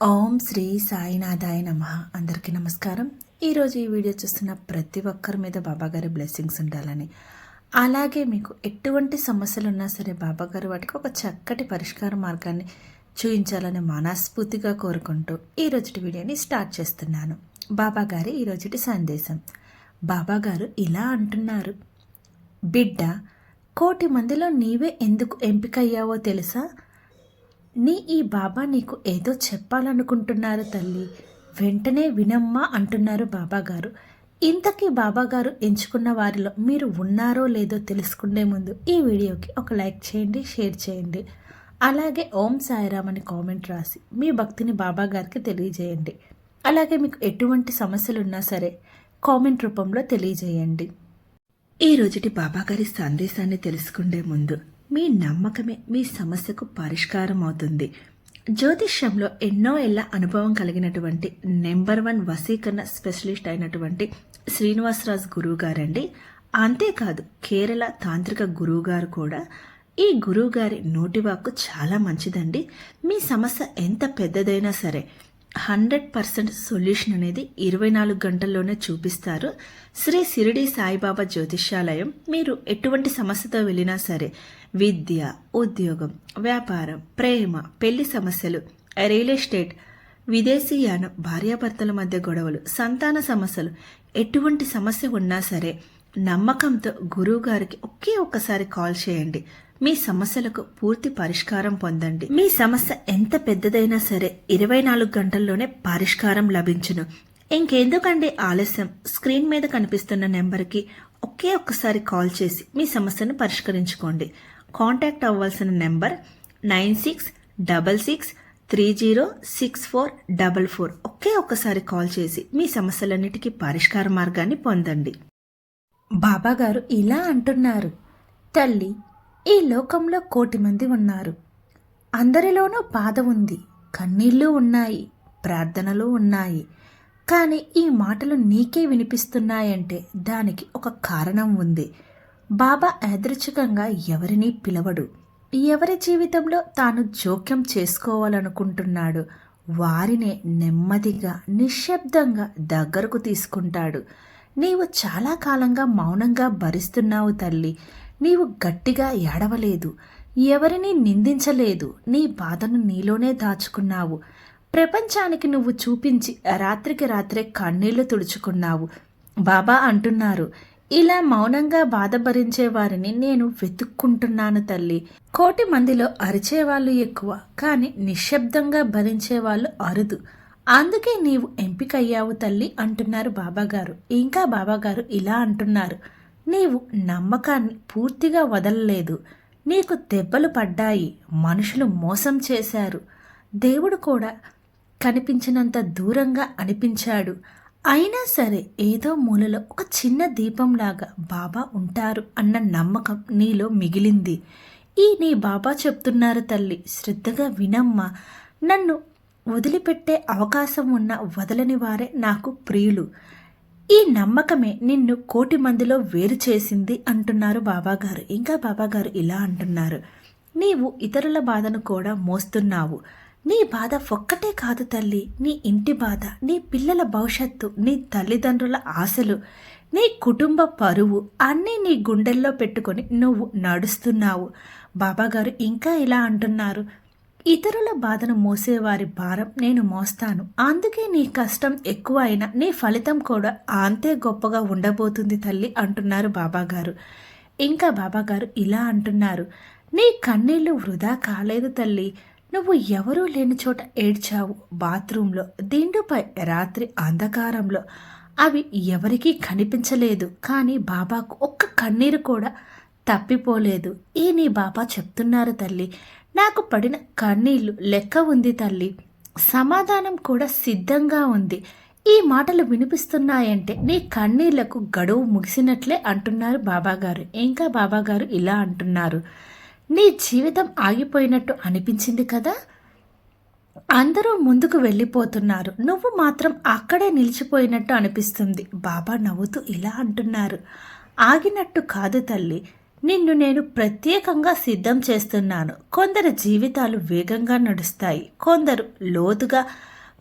ఓం శ్రీ సాయినాథాయ నమ. అందరికీ నమస్కారం. ఈరోజు ఈ వీడియో చూస్తున్న ప్రతి ఒక్కరి మీద బాబాగారి బ్లెస్సింగ్స్ ఉండాలని. అలాగే మీకు ఎటువంటి సమస్యలు ఉన్నా సరే బాబాగారు వాటికి ఒక చక్కటి పరిష్కార మార్గాన్ని చూపించాలని మనస్ఫూర్తిగా కోరుకుంటూ ఈ రోజుటి వీడియోని స్టార్ట్ చేస్తున్నాను. బాబాగారి ఈ రోజుటి సందేశం. బాబాగారు ఇలా అంటున్నారు. బిడ్డ కోటి మందిలో నీవే ఎందుకు ఎంపికయ్యావో తెలుసా? నీ ఈ బాబా నీకు ఏదో చెప్పాలనుకుంటున్నారు తల్లి. వెంటనే వినమ్మా అంటున్నారు బాబాగారు. ఇంతకీ బాబాగారు ఎంచుకున్న వారిలో మీరు ఉన్నారో లేదో తెలుసుకునే ముందు ఈ వీడియోకి ఒక లైక్ చేయండి షేర్ చేయండి. అలాగే ఓం సాయిరామ్ అని కామెంట్ రాసి మీ భక్తిని బాబాగారికి తెలియజేయండి. అలాగే మీకు ఎటువంటి సమస్యలు ఉన్నా సరే కామెంట్ రూపంలో తెలియజేయండి. ఈ రోజుటి బాబాగారి సందేశాన్ని తెలుసుకునే ముందు మీ నమ్మకమే మీ సమస్యకు పరిష్కారం అవుతుంది జ్యోతిష్యంలో ఎన్నో ఏళ్ళ అనుభవం కలిగినటువంటి నెంబర్ వన్ వసీకరణ స్పెషలిస్ట్ అయినటువంటి శ్రీనివాసరాజ్ గురువు గారండి అంతేకాదు కేరళ తాంత్రిక గురువు గారు కూడా ఈ గురువు గారి నోటివాక్కు చాలా మంచిదండి. మీ సమస్య ఎంత పెద్దదైనా సరే హండ్రెడ్ పర్సెంట్ సొల్యూషన్ అనేది ఇరవై నాలుగు గంటల్లోనే చూపిస్తారు. శ్రీ సిరిడి సాయిబాబా జ్యోతిష్యాలయం మీరు ఎటువంటి సమస్యతో వెళ్ళినా సరే విద్య ఉద్యోగం వ్యాపారం ప్రేమ పెళ్ళి సమస్యలు రియల్ ఎస్టేట్ విదేశీయానం భార్యాభర్తల మధ్య గొడవలు సంతాన సమస్యలు ఎటువంటి సమస్య ఉన్నా సరే నమ్మకంతో గురువు గారికి ఒకే ఒక్కసారి కాల్ చేయండి. మీ సమస్యలకు పూర్తి పరిష్కారం పొందండి. మీ సమస్య ఎంత పెద్దదైనా సరే ఇరవై నాలుగు గంటల్లోనే పరిష్కారం లభించును. ఇంకెందుకండి ఆలస్యం? స్క్రీన్ మీద కనిపిస్తున్న నెంబర్కి ఒకే ఒక్కసారి కాల్ చేసి మీ సమస్యను పరిష్కరించుకోండి. కాంటాక్ట్ అవ్వాల్సిన number nine six double six three zero six four double four. ఒకే ఒక్కసారి కాల్ చేసి మీ సమస్యలన్నిటికీ పరిష్కార మార్గాన్ని పొందండి. బాబాగారు ఇలా అంటున్నారు. తల్లి ఈ లోకంలో కోటి మంది ఉన్నారు. అందరిలోనూ బాధ ఉంది. కన్నీళ్ళు ఉన్నాయి. ప్రార్థనలు ఉన్నాయి. కానీ ఈ మాటలు నీకే వినిపిస్తున్నాయంటే దానికి ఒక కారణం ఉంది. బాబా యాదృచ్ఛికంగా ఎవరినీ పిలవడు. ఎవరి జీవితంలో తాను జోక్యం చేసుకోవాలనుకుంటున్నాడు వారినే నెమ్మదిగా నిశ్శబ్దంగా దగ్గరకు తీసుకుంటాడు. నీవు చాలా కాలంగా మౌనంగా భరిస్తున్నావు తల్లి. నీవు గట్టిగా ఏడవలేదు. ఎవరిని నిందించలేదు. నీ బాధను నీలోనే దాచుకున్నావు. ప్రపంచానికి నువ్వు చూపించి రాత్రికి రాత్రే కన్నీళ్ళు తుడుచుకున్నావు. బాబా అంటున్నారు ఇలా మౌనంగా బాధ భరించే వారిని నేను వెతుక్కుంటున్నాను తల్లి. కోటి మందిలో అరిచేవాళ్ళు ఎక్కువ కానీ నిశ్శబ్దంగా భరించే వాళ్ళు అరుదు. అందుకే నీవు ఎంపికయ్యావు తల్లి అంటున్నారు బాబాగారు. ఇంకా బాబాగారు ఇలా అంటున్నారు. నీవు నమ్మకాన్ని పూర్తిగా వదలలేదు. నీకు దెబ్బలు పడ్డాయి. మనుషులు మోసం చేశారు. దేవుడు కూడా కనిపించినంత దూరంగా అనిపించాడు. అయినా సరే ఏదో మూలలో ఒక చిన్న దీపంలాగా బాబా ఉంటారు అన్న నమ్మకం నీలో మిగిలింది. ఈ నీ బాబా చెప్తున్నారు తల్లి శ్రద్ధగా వినమ్మా. నన్ను వదిలిపెట్టే అవకాశం ఉన్న వదలని వారే నాకు ప్రియులు. ఈ నమ్మకమే నిన్ను కోటి మందిలో వేరు చేసింది అంటున్నారు బాబాగారు. ఇంకా బాబాగారు ఇలా అంటున్నారు. నీవు ఇతరుల బాధను కూడా మోస్తున్నావు. నీ బాధ ఒక్కటే కాదు తల్లి. నీ ఇంటి బాధ నీ పిల్లల భవిష్యత్తు నీ తల్లిదండ్రుల ఆశలు నీ కుటుంబ పరువు అన్నీ నీ గుండెల్లో పెట్టుకొని నువ్వు నడుస్తున్నావు. బాబాగారు ఇంకా ఇలా అంటున్నారు. ఇతరుల బాధను మోసేవారి భారం నేను మోస్తాను. అందుకే నీ కష్టం ఎక్కువ అయినా నీ ఫలితం కూడా అంతే గొప్పగా ఉండబోతుంది తల్లి అంటున్నారు బాబాగారు. ఇంకా బాబాగారు ఇలా అంటున్నారు. నీ కన్నీళ్ళు వృధా కాలేదు తల్లి. నువ్వు ఎవరూ లేని చోట ఏడ్చావు. బాత్రూంలో దిండుపై రాత్రి అంధకారంలో. అవి ఎవరికీ కనిపించలేదు. కానీ బాబాకు ఒక్క కన్నీరు కూడా తప్పిపోలేదు. ఈ నీ బాబా చెప్తున్నారు తల్లి? నాకు పడిన కన్నీళ్ళు లెక్క ఉంది తల్లి. సమాధానం కూడా సిద్ధంగా ఉంది. ఈ మాటలు వినిపిస్తున్నాయంటే నీ కన్నీళ్ళకు గడువు ముగిసినట్లే అంటున్నారు బాబాగారు. ఇంకా బాబాగారు ఇలా అంటున్నారు. నీ జీవితం ఆగిపోయినట్టు అనిపించింది కదా? అందరూ ముందుకు వెళ్ళిపోతున్నారు. నువ్వు మాత్రం అక్కడే నిలిచిపోయినట్టు అనిపిస్తుంది. బాబా నవ్వుతూ ఇలా అంటున్నారు. ఆగినట్టు కాదు తల్లి. నిన్ను నేను ప్రత్యేకంగా సిద్ధం చేస్తున్నాను. కొందరు జీవితాలు వేగంగా నడుస్తాయి. కొందరు లోతుగా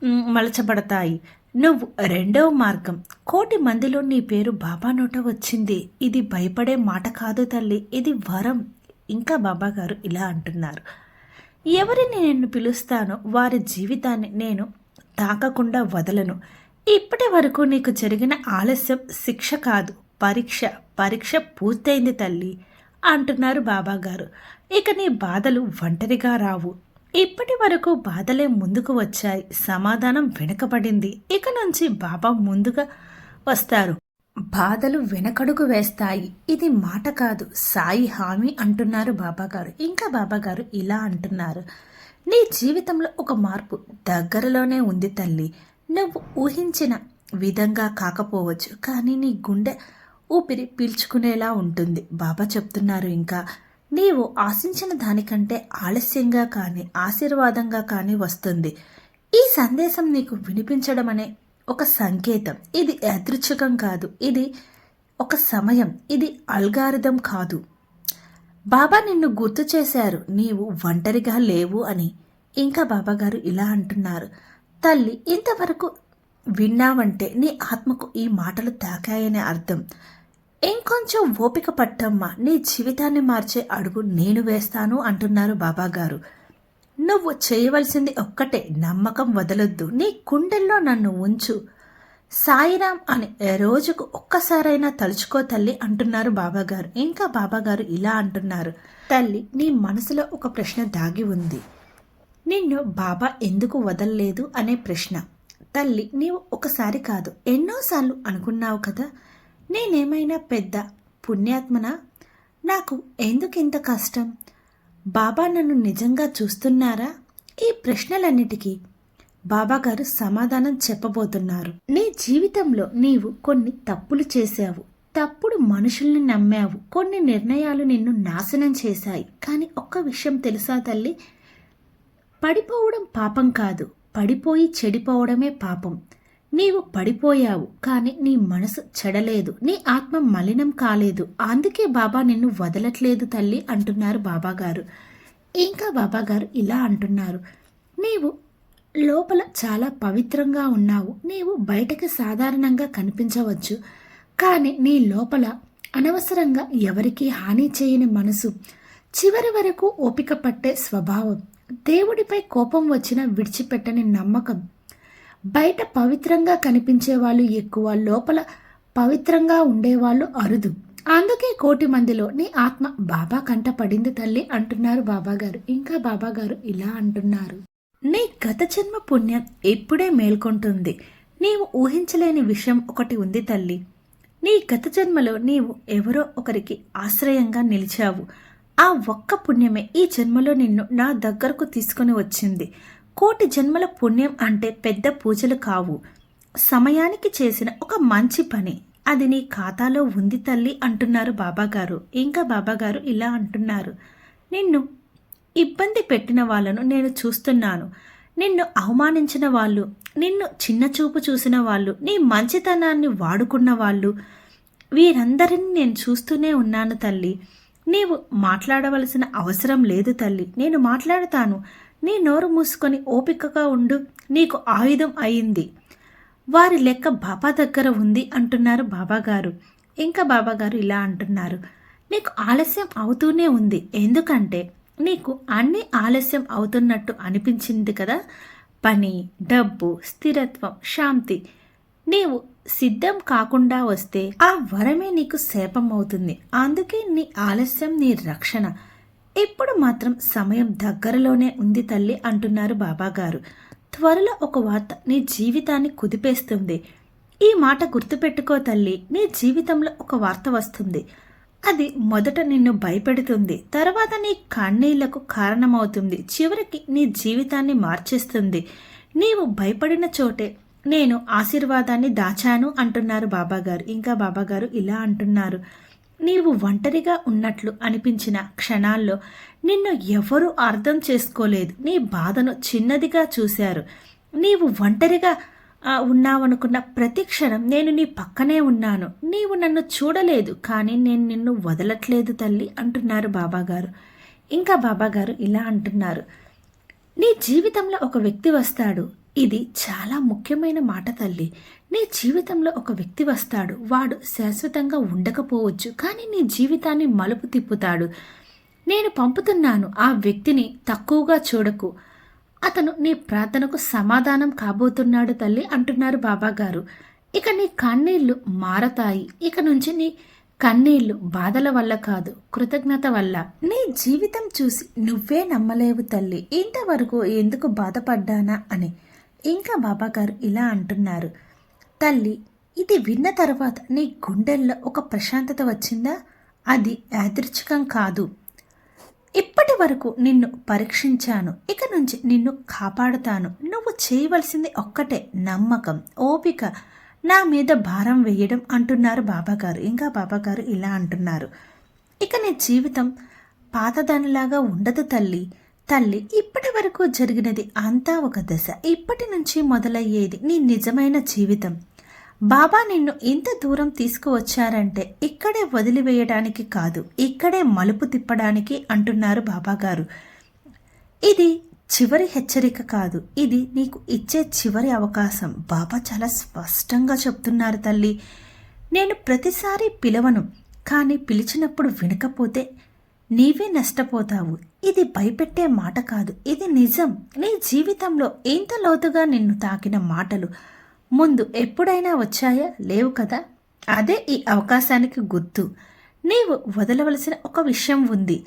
మలచబడతాయి. నువ్వు రెండవ మార్గం. కోటి మందిలో నీ పేరు బాబా నోట వచ్చింది. ఇది భయపడే మాట కాదు తల్లి. ఇది వరం. ఇంకా బాబాగారు ఇలా అంటున్నారు. ఎవరిని నేను పిలుస్తానో వారి జీవితాన్ని నేను తాకకుండా వదలను. ఇప్పటి వరకు నీకు జరిగిన ఆలస్యం శిక్ష కాదు. పరీక్ష పరీక్ష పూర్తయింది తల్లి అంటున్నారు బాబాగారు. ఇక నీ బాధలు ఒంటరిగా రావు. ఇప్పటి వరకు బాధలే ముందుకు వచ్చాయి. సమాధానం వెనుకబడింది. ఇక నుంచి బాబా ముందుగా వస్తారు. బాధలు వెనకడుగు వేస్తాయి. ఇది మాట కాదు. సాయి హామీ అంటున్నారు బాబాగారు. ఇంకా బాబాగారు ఇలా అంటున్నారు. నీ జీవితంలో ఒక మార్పు దగ్గరలోనే ఉంది తల్లి. నువ్వు ఊహించిన విధంగా కాకపోవచ్చు. కానీ నీ గుండె ఊపిరి పీల్చుకునేలా ఉంటుంది. బాబా చెప్తున్నారు ఇంకా. నీవు ఆశించిన దానికంటే ఆలస్యంగా కానీ ఆశీర్వాదంగా కానీ వస్తుంది. ఈ సందేశం నీకు వినిపించడం అనే ఒక సంకేతం. ఇది యాదృచ్ఛికం కాదు. ఇది ఒక సమయం. ఇది అల్గారిథం కాదు. బాబా నిన్ను గుర్తు చేశారు. నీవు ఒంటరిగా లేవు అని ఇంకా బాబాగారు ఇలా అంటున్నారు. తల్లి ఇంతవరకు విన్నావంటే నీ ఆత్మకు ఈ మాటలు తాకాయనే అర్థం. ఇంకొంచెం ఓపిక పట్టమ్మా. నీ జీవితాన్ని మార్చే అడుగు నేను వేస్తాను అంటున్నారు బాబాగారు. నువ్వు చేయవలసింది ఒక్కటే నమ్మకం వదలొద్దు. నీ గుండెల్లో నన్ను ఉంచు. సాయిరాం అని రోజుకు ఒక్కసారైనా తలుచుకో తల్లి అంటున్నారు బాబాగారు. ఇంకా బాబాగారు ఇలా అంటున్నారు. తల్లి నీ మనసులో ఒక ప్రశ్న దాగి ఉంది. నిన్ను బాబా ఎందుకు వదలలేదు అనే ప్రశ్న. తల్లి నీవు ఒకసారి కాదు ఎన్నోసార్లు అనుకున్నావు కదా. నేనేమైనా పెద్ద పుణ్యాత్మన? నాకు ఎందుకు ఇంత కష్టం? బాబా నన్ను నిజంగా చూస్తున్నారా? ఈ ప్రశ్నలన్నిటికీ బాబాగారు సమాధానం చెప్పబోతున్నారు. నీ జీవితంలో నీవు కొన్ని తప్పులు చేశావు. తప్పుడు మనుషుల్ని నమ్మావు. కొన్ని నిర్ణయాలు నిన్ను నాశనం చేశాయి. కానీ ఒక్క విషయం తెలుసా తల్లి? పడిపోవడం పాపం కాదు. పడిపోయి చెడిపోవడమే పాపం. నీవు పడిపోయావు కానీ నీ మనసు చెడలేదు నీ ఆత్మ మలినం కాలేదు. అందుకే బాబా నిన్ను వదలట్లేదు తల్లి అంటున్నారు బాబాగారు. ఇంకా బాబాగారు ఇలా అంటున్నారు. నీవు లోపల చాలా పవిత్రంగా ఉన్నావు. నీవు బయటకు సాధారణంగా కనిపించవచ్చు. కానీ నీ లోపల అనవసరంగా ఎవరికీ హాని చేయని మనసు చివరి వరకు ఓపిక పట్టే స్వభావం దేవుడిపై కోపం వచ్చినా విడిచిపెట్టని నమ్మకం బయట పవిత్రంగా కనిపించే వాళ్ళు ఎక్కువ లోపల పవిత్రంగా ఉండేవాళ్ళు అరుదు. అందుకే కోటి మందిలో నీ ఆత్మ బాబా కంట పడింది తల్లి అంటున్నారు బాబాగారు. ఇంకా బాబాగారు ఇలా అంటున్నారు. నీ గత జన్మ పుణ్యం ఇప్పుడే మేల్కొంటుంది. నీవు ఊహించలేని విషయం ఒకటి ఉంది తల్లి. నీ గత జన్మలో నీవు ఎవరో ఒకరికి ఆశ్రయంగా నిలిచావు. ఆ ఒక్క పుణ్యమే ఈ జన్మలో నిన్ను నా దగ్గరకు తీసుకుని వచ్చింది. కోటి జన్మల పుణ్యం అంటే పెద్ద పూజలు కావు. సమయానికి చేసిన ఒక మంచి పని. అది నీ ఖాతాలో ఉంది తల్లి అంటున్నారు బాబాగారు. ఇంకా బాబాగారు ఇలా అంటున్నారు. నిన్ను ఇబ్బంది పెట్టిన వాళ్ళను నేను చూస్తున్నాను. నిన్ను అవమానించిన వాళ్ళు నిన్ను చిన్నచూపు చూసిన వాళ్ళు నీ మంచితనాన్ని వాడుకున్న వాళ్ళు వీరందరిని నేను చూస్తూనే ఉన్నాను తల్లి. నీవు మాట్లాడవలసిన అవసరం లేదు తల్లి. నేను మాట్లాడతాను. నీ నోరు మూసుకొని ఓపికగా ఉండు. నీకు ఆయుధం అయింది. వారి లెక్క బాబా దగ్గర ఉంది అంటున్నారు బాబాగారు. ఇంకా బాబాగారు ఇలా అంటున్నారు. నీకు ఆలస్యం అవుతూనే ఉంది. ఎందుకంటే నీకు అన్ని ఆలస్యం అవుతున్నట్టు అనిపించింది కదా? పని డబ్బు స్థిరత్వం శాంతి. నీవు సిద్ధం కాకుండా వస్తే ఆ వరమే నీకు శాపం అవుతుంది అందుకే నీ ఆలస్యం నీ రక్షణ. ఇప్పుడు మాత్రం సమయం దగ్గరలోనే ఉంది తల్లి అంటున్నారు బాబాగారు. త్వరలో ఒక వార్త నీ జీవితాన్ని కుదిపేస్తుంది. ఈ మాట గుర్తుపెట్టుకో తల్లి నీ జీవితంలో ఒక వార్త వస్తుంది. అది మొదట నిన్ను భయపెడుతుంది తర్వాత నీ కన్నీళ్ళకు కారణమవుతుంది చివరికి నీ జీవితాన్ని మార్చేస్తుంది. నీవు భయపడిన చోటే నేను ఆశీర్వాదాన్ని దాచాను అంటున్నారు బాబాగారు. ఇంకా బాబాగారు ఇలా అంటున్నారు. నీవు ఒంటరిగా ఉన్నట్లు అనిపించిన క్షణాల్లో నిన్ను ఎవరూ అర్థం చేసుకోలేదు. నీ బాధను చిన్నదిగా చూశారు. నీవు ఒంటరిగా ఉన్నావనుకున్న ప్రతి క్షణం నేను నీ పక్కనే ఉన్నాను. నీవు నన్ను చూడలేదు కానీ నేను నిన్ను వదలట్లేదు తల్లి అంటున్నారు బాబాగారు. ఇంకా బాబాగారు ఇలా అంటున్నారు. నీ జీవితంలో ఒక వ్యక్తి వస్తాడు. ఇది చాలా ముఖ్యమైన మాట తల్లి. నీ జీవితంలో ఒక వ్యక్తి వస్తాడు. వాడు శాశ్వతంగా ఉండకపోవచ్చు. కానీ నీ జీవితాన్ని మలుపు తిప్పుతాడు. నేను పంపుతున్నాను. ఆ వ్యక్తిని తక్కువగా చూడకు. అతను నీ ప్రార్థనకు సమాధానం కాబోతున్నాడు తల్లి అంటున్నారు బాబాగారు. ఇక నీ కన్నీళ్ళు మారతాయి. ఇక నుంచి నీ కన్నీళ్ళు బాధల వల్ల కాదు కృతజ్ఞత వల్ల. నీ జీవితం చూసి నువ్వే నమ్మలేవు తల్లి. ఇంతవరకు ఎందుకు బాధపడ్డానా అని. ఇంకా బాబాగారు ఇలా అంటున్నారు. తల్లి ఇది విన్న తర్వాత నీ గుండెల్లో ఒక ప్రశాంతత వచ్చిందా? అది యాదృచ్ఛికం కాదు. ఇప్పటి వరకు నిన్ను పరీక్షించాను. ఇక నుంచి నిన్ను కాపాడుతాను. నువ్వు చేయవలసింది ఒక్కటే నమ్మకం ఓపిక. నా మీద భారం వేయడం అంటున్నారు బాబాగారు. ఇంకా బాబాగారు ఇలా అంటున్నారు. ఇక నీ జీవితం పాతదానిలాగా ఉండదు తల్లి. తల్లి ఇప్పటి వరకు జరిగినది అంతా ఒక దశ. ఇప్పటి నుంచి మొదలయ్యేది నీ నిజమైన జీవితం. బాబా నిన్ను ఇంత దూరం తీసుకువచ్చారంటే ఇక్కడే వదిలివేయడానికి కాదు ఇక్కడే మలుపు తిప్పడానికి అంటున్నారు బాబాగారు. ఇది చివరి హెచ్చరిక కాదు ఇది నీకు ఇచ్చే చివరి అవకాశం. బాబా చాలా స్పష్టంగా చెప్తున్నారు తల్లి. నేను ప్రతిసారి పిలవను కానీ పిలిచినప్పుడు వినకపోతే నీవే నష్టపోతావు. ఇది భయపెట్టే మాట కాదు. ఇది నిజం. నీ జీవితంలో ఎంత లోతుగా నిన్ను తాకిన మాటలు ముందు ఎప్పుడైనా వచ్చాయా? లేవు కదా? అదే ఈ అవకాశానికి గుర్తు. నీవు వదలవలసిన ఒక విషయం ఉంది.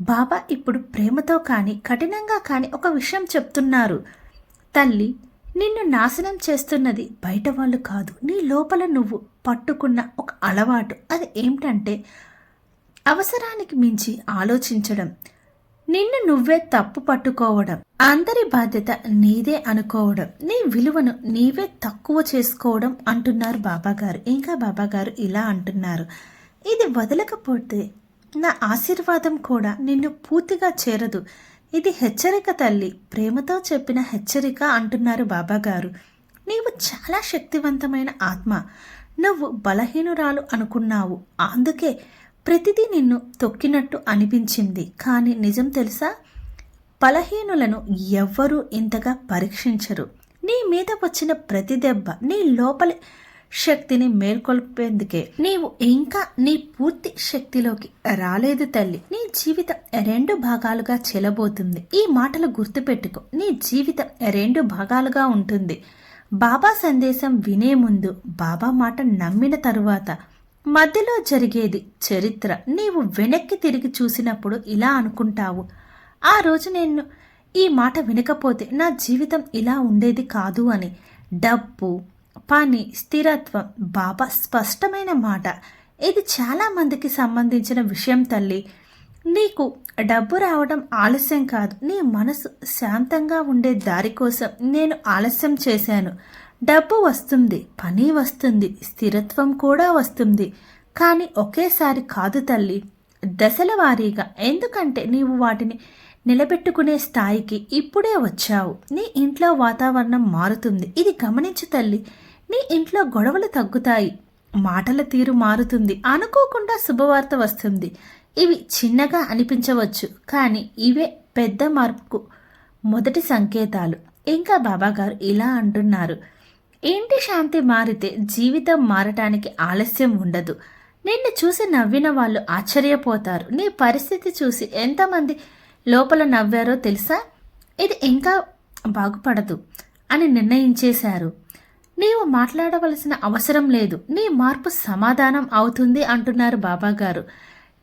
బాబా ఇప్పుడు ప్రేమతో కానీ కఠినంగా కానీ ఒక విషయం చెప్తున్నారు. తల్లి నిన్ను నాశనం చేస్తున్నది బయట వాళ్ళు కాదు. నీ లోపల నువ్వు పట్టుకున్న ఒక అలవాటు. అది ఏమిటంటే అవసరానికి మించి ఆలోచించడం నిన్ను నువ్వే తప్పు పట్టుకోవడం అందరి బాధ్యత నీదే అనుకోవడం నీ విలువను నీవే తక్కువ చేసుకోవడం అంటున్నారు బాబాగారు. ఇంకా బాబాగారు ఇలా అంటున్నారు ఇది వదలకపోతే నా ఆశీర్వాదం కూడా నిన్ను పూర్తిగా చేరదు. ఇది హెచ్చరిక తల్లి ప్రేమతో చెప్పిన హెచ్చరిక అంటున్నారు బాబాగారు. నీవు చాలా శక్తివంతమైన ఆత్మ. నువ్వు బలహీనురాలు అనుకున్నావు. అందుకే ప్రతిదీ నిన్ను తొక్కినట్టు అనిపించింది. కానీ నిజం తెలుసా? బలహీనులను ఎవ్వరూ ఇంతగా పరీక్షించరు. నీ మీద వచ్చిన ప్రతి దెబ్బ నీ లోపలి శక్తిని మేల్కొల్పేందుకే. నీవు ఇంకా నీ పూర్తి శక్తిలోకి రాలేదు తల్లి. నీ జీవితం రెండు భాగాలుగా చెలబోతుంది. ఈ మాటలు గుర్తుపెట్టుకో. నీ జీవితం రెండు భాగాలుగా ఉంటుంది. బాబా సందేశం వినే ముందు బాబా మాట నమ్మిన తరువాత మధ్యలో జరిగేది చరిత్ర. నీవు వెనక్కి తిరిగి చూసినప్పుడు ఇలా అనుకుంటావు. ఆ రోజు నేను ఈ మాట వినకపోతే నా జీవితం ఇలా ఉండేది కాదు అని. డబ్బు పని స్థిరత్వం బాబా స్పష్టమైన మాట. ఇది చాలామందికి సంబంధించిన విషయం తల్లి. నీకు డబ్బు రావడం ఆలస్యం కాదు. నీ మనసు శాంతంగా ఉండే దారి కోసం నేను ఆలస్యం చేశాను. డబ్బు వస్తుంది పని వస్తుంది స్థిరత్వం కూడా వస్తుంది. కానీ ఒకేసారి కాదు తల్లి దశల వారీగా ఎందుకంటే నీవు వాటిని నిలబెట్టుకునే స్థాయికి ఇప్పుడే వచ్చావు. నీ ఇంట్లో వాతావరణం మారుతుంది. ఇది గమనించు తల్లి నీ ఇంట్లో గొడవలు తగ్గుతాయి మాటల తీరు మారుతుంది అనుకోకుండా శుభవార్త వస్తుంది. ఇవి చిన్నగా అనిపించవచ్చు కానీ ఇవే పెద్ద మార్పుకు మొదటి సంకేతాలు. ఇంకా బాబాగారు ఇలా అంటున్నారు. ఇంటి శాంతి మారితే జీవితం మారటానికి ఆలస్యం ఉండదు. నిన్ను చూసి నవ్విన వాళ్ళు ఆశ్చర్యపోతారు. నీ పరిస్థితి చూసి ఎంతమంది లోపల నవ్వారో తెలుసా? ఇది ఇంకా బాగుపడదు అని నిర్ణయించేశారు. నీవు మాట్లాడవలసిన అవసరం లేదు. నీ మార్పు సమాధానం అవుతుంది అంటున్నారు బాబాగారు.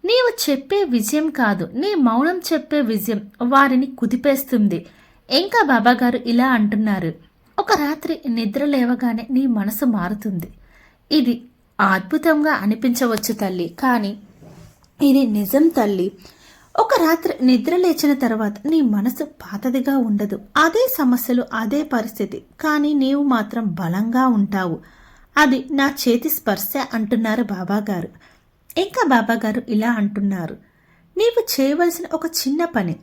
నీవు చెప్పే విజయం కాదు. నీ మౌనం చెప్పే విజయం వారిని కుదిపేస్తుంది. ఇంకా బాబాగారు ఇలా అంటున్నారు. ఒక రాత్రి నిద్ర లేవగానే నీ మనసు మారుతుంది. ఇది అద్భుతంగా అనిపించవచ్చు తల్లి కానీ ఇది నిజం తల్లి. ఒక రాత్రి నిద్ర లేచిన తర్వాత నీ మనసు పాతదిగా ఉండదు. అదే సమస్యలు అదే పరిస్థితి కానీ నీవు మాత్రం బలంగా ఉంటావు. అది నా చేతి స్పర్శ అంటున్నారు బాబాగారు. ఇంకా బాబాగారు ఇలా అంటున్నారు. నీవు చేయవలసిన ఒక చిన్న పని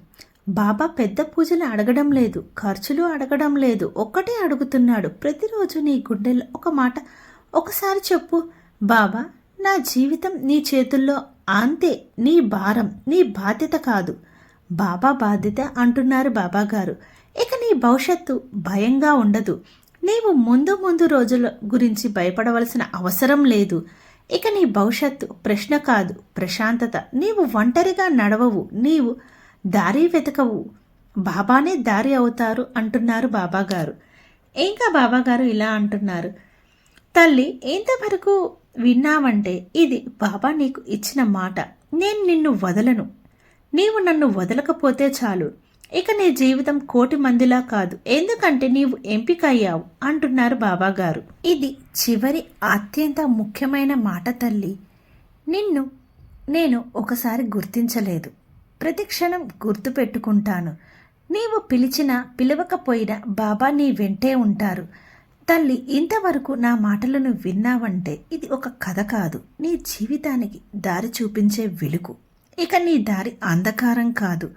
బాబా పెద్ద పూజలు అడగడం లేదు ఖర్చులు అడగడం లేదు. ఒక్కటే అడుగుతున్నాడు. ప్రతిరోజు నీ గుండెల్లో ఒక మాట ఒకసారి చెప్పు. బాబా నా జీవితం నీ చేతుల్లో అంతే నీ భారం నీ బాధ్యత కాదు. బాబా బాధ్యత అంటున్నారు బాబా గారు ఇక నీ భవిష్యత్తు భయంగా ఉండదు. నీవు ముందు ముందు రోజుల గురించి భయపడవలసిన అవసరం లేదు. ఇక నీ భవిష్యత్తు ప్రశ్న కాదు ప్రశాంతత. నీవు ఒంటరిగా నడవవు. నీవు దారి వెతకవు. బాబానే దారి అవుతారు అంటున్నారు బాబాగారు. ఇంకా బాబాగారు ఇలా అంటున్నారు? తల్లి ఇంతవరకు విన్నావంటే ఇది బాబా నీకు ఇచ్చిన మాట. నేను నిన్ను వదలను. నీవు నన్ను వదలకపోతే చాలు. ఇక నీ జీవితం కోటి మందిలా కాదు. ఎందుకంటే నీవు ఎంపిక అయ్యావు అంటున్నారు బాబాగారు. ఇది చివరి అత్యంత ముఖ్యమైన మాట తల్లి. నిన్ను నేను ఒకసారి గుర్తించలేదు. ప్రతిక్షణం గుర్తుపెట్టుకుంటాను. గుర్తు పెట్టుకుంటాను నీవు పిలిచినా పిలవకపోయినా బాబా నీ వెంటే ఉంటారు. తల్లి ఇంతవరకు నా మాటలను విన్నావంటే ఇది ఒక కథ కాదు. నీ జీవితానికి దారి చూపించే వెలుగు. ఇక నీ దారి అంధకారం కాదు.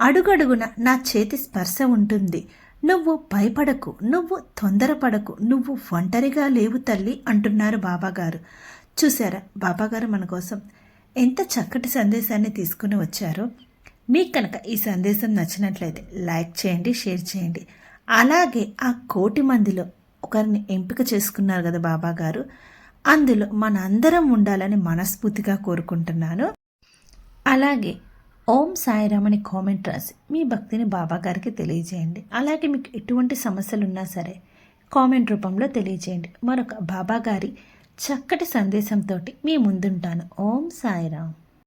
అడుగడుగున నా చేతి స్పర్శ ఉంటుంది. నువ్వు భయపడకు నువ్వు తొందరపడకు నువ్వు ఒంటరిగా లేవు తల్లి అంటున్నారు బాబాగారు. చూసారా బాబాగారు మన కోసం ఎంత చక్కటి సందేశాన్ని తీసుకుని వచ్చారో మీకు కనుక ఈ సందేశం నచ్చినట్లయితే లైక్ చేయండి షేర్ చేయండి. అలాగే ఆ కోటి మందిలో ఒకరిని ఎంపిక చేసుకున్నారు కదా బాబా గారు అందులో మనందరం ఉండాలని మనస్ఫూర్తిగా కోరుకుంటున్నాను. అలాగే ఓం సాయిరామ్ అని కామెంట్ రాసి మీ భక్తిని బాబా గారికి తెలియజేయండి. అలాగే మీకు ఎటువంటి సమస్యలు ఉన్నా సరే కామెంట్ రూపంలో తెలియజేయండి. మరొక బాబా గారి చక్కటి సందేశంతో మీ ముందుంటాను. ఓం సాయిరామ్.